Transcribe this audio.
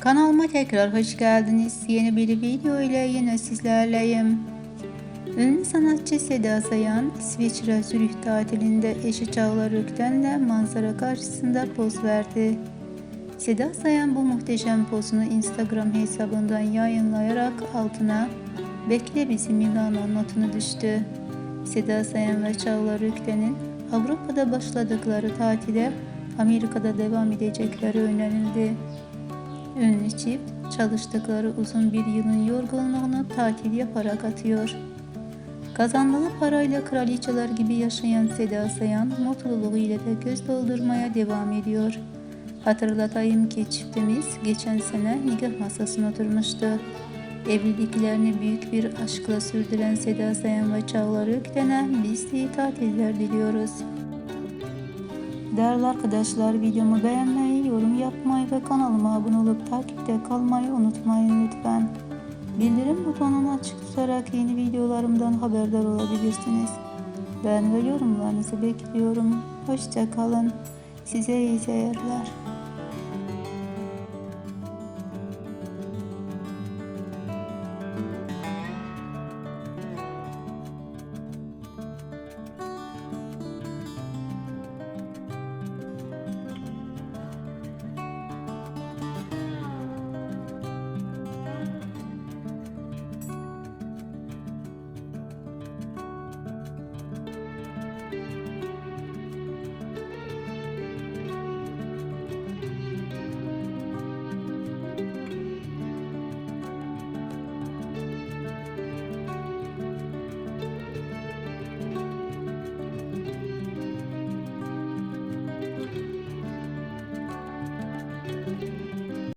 Kanalıma tekrar hoş geldiniz. Yeni bir video ile yine sizlerleyim. Ünlü sanatçı Seda Sayan, İsviçre Zürih tatilinde eşi Çağlar Ökten'le manzara karşısında poz verdi. Seda Sayan bu muhteşem pozunu Instagram hesabından yayınlayarak altına Bekle bizi Milano notunu düştü. Seda Sayan ve Çağlar Ökten'in Avrupa'da başladıkları tatile Amerika'da devam edecekleri önerildi. Ünlü çift çalıştıkları uzun bir yılın yorgunluğunu tatil yaparak atıyor. Kazandığı parayla kraliçeler gibi yaşayan Seda Sayan mutluluğuyla da göz doldurmaya devam ediyor. Hatırlatayım ki çiftimiz geçen sene nikah masasına oturmuştu. Evliliklerini büyük bir aşkla sürdüren Seda Sayan ve Çağlar Ökten'e biz de tatiller diliyoruz. Değerli arkadaşlar videomu beğenmeyi, yorum yapmayı ve kanalıma abone olup takipte kalmayı unutmayın lütfen. Bildirim butonunu açık tutarak yeni videolarımdan haberdar olabilirsiniz. Ben ve yorumlarınızı bekliyorum. Hoşça kalın. Size iyi seyirler.